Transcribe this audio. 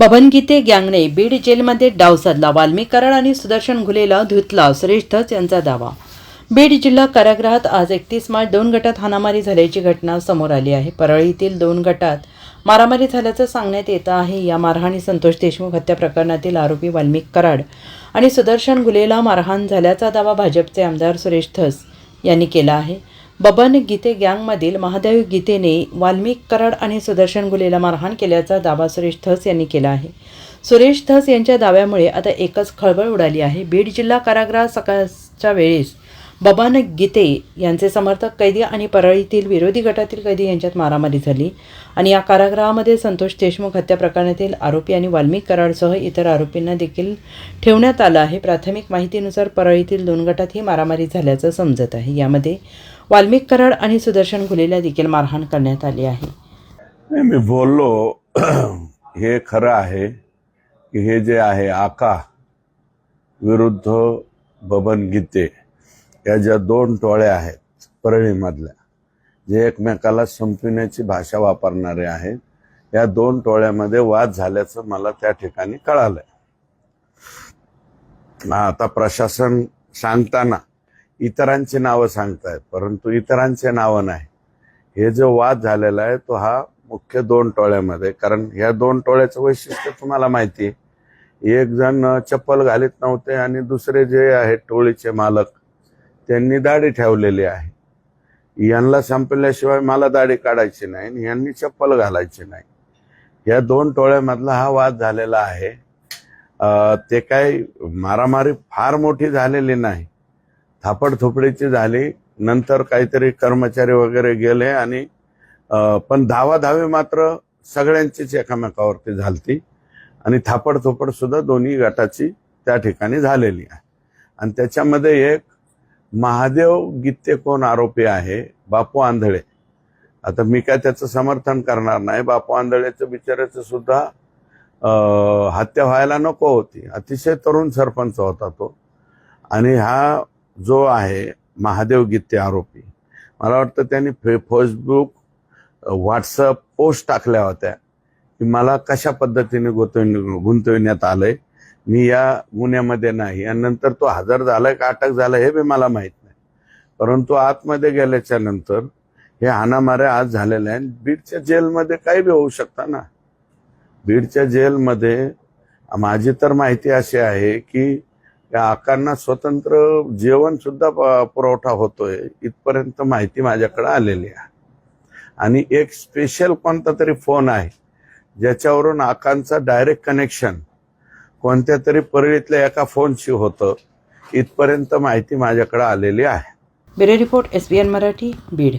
बबनगीते गँगने बीड जेलमध्ये डाव साधला. वाल्मिक कराड आणि सुदर्शन घुलेला धुतला. सुरेश धस यांचा दावा. बीड जिल्हा कारागृहात आज एकतीस मार्च दोन गटात हाणामारी झाल्याची घटना समोर आली आहे. परळीतील दोन गटात मारामारी झाल्याचं सांगण्यात येतं आहे. या मारहाणी संतोष देशमुख हत्या प्रकरणातील आरोपी वाल्मिक कराड आणि सुदर्शन गुलेला मारहाण झाल्याचा दावा भाजपचे आमदार सुरेश धस यांनी केला आहे. बबन गीते गँगमधील महादेव गीतेने वाल्मिक कराड आणि सुदर्शन गुलेला मारहाण केल्याचा दावा सुरेश धस यांनी केला आहे. सुरेश धस यांच्या दाव्यामुळे आता एकच खळबळ उडाली आहे. बीड जिल्हा कारागृहात सकाळच्या वेळेस बबानक गीते यांचे समर्थक कैदी आणि परळीतील विरोधी गटातील कैदी यांच्यात मारामारी झाली आणि या कारागृहामध्ये संतोष देशमुख हत्या प्रकरणातील आरोपी आणि वाल्मिक कराडसह इतर आरोपींना देखील ठेवण्यात आलं आहे. प्राथमिक माहितीनुसार परळीतील दोन गटात ही मारामारी झाल्याचं समजत आहे. यामध्ये वाल्मिक कराड आणि सुदर्शन घुलेला देखील मारहाण करण्यात आली आहे. मी बोललो हे खरं आहे की हे जे आहे आका विरुद्ध बबन गीते या ज्या दोन टोळ्या आहेत परळीमधल्या जे एकमेकाला संपविण्याची भाषा वापरणारे आहेत या दोन टोळ्यामध्ये वाद झाल्याचं मला त्या ठिकाणी कळालंय. आता प्रशासन सांगताना इतरांची नावं सांगतायत परंतु इतरांचे नावं नाही. हे जो वाद झालेला आहे तो हा मुख्य दोन टोळ्यामध्ये कारण ह्या दोन टोळ्याचं वैशिष्ट्य तुम्हाला माहिती आहे. एक जण चप्पल घालीत नव्हते आणि दुसरे जे आहेत टोळीचे मालक त्यांनी दाढी ठेवलेली आहे. यांना संपल्याशिवाय मला दाढी काढायची नाही आणि यांनी चप्पल घालायची नाही. या दोन टोळ्यामधला हा वाद झालेला आहे. ते काय मारामारी फार मोठी झालेली नाही. थापडथोपडीची झाली. नंतर काहीतरी कर्मचारी वगैरे गेले आणि पण धावाधावी मात्र सगळ्यांचीच एकामेकावरती झालती. आणि थापडथोपड सुद्धा दोन्ही गटाची त्या ठिकाणी झालेली आहे. आणि त्याच्यामध्ये एक महादेव गीते कोण आरोपी आहे? बापू आंधळे. आता मी काय त्याचं समर्थन करणार नाही. बापू आंधळेचं बिचाऱ्याचं सुद्धा हत्या व्हायला नको होती. अतिशय तरुण सरपंच होता तो. आणि हा जो आहे महादेव गीते आरोपी मला वाटतं त्यांनी फे फेसबुक व्हॉट्सअप पोस्ट टाकल्या होत्या की मला कशा पद्धतीने गुंतवून गुंतविण्यात आलंय? मी या गुन्ह्यामध्ये नाही. आणि नंतर तो हजर झालाय का अटक झालाय हे बी मला माहीत नाही. परंतु आतमध्ये गेल्याच्यानंतर हे हाणामाऱ्या आज झालेल्या आहेत. बीडच्या जेलमध्ये काही बी होऊ शकतं ना. बीडच्या जेलमध्ये माझी तर माहिती अशी आहे की या आकांना स्वतंत्र जेवण सुद्धा प- पुरवठा होतोय. इथपर्यंत माहिती माझ्याकडे आलेली आहे. आणि एक स्पेशल कोणता तरी फोन आहे ज्याच्यावरून आकांचा डायरेक्ट कनेक्शन कोणत्या तरी परळीतल्या एका फोनशी होतं. इथपर्यंत माहिती माझ्याकडे आलेली आहे. Bureau report S B N Marathi Beed.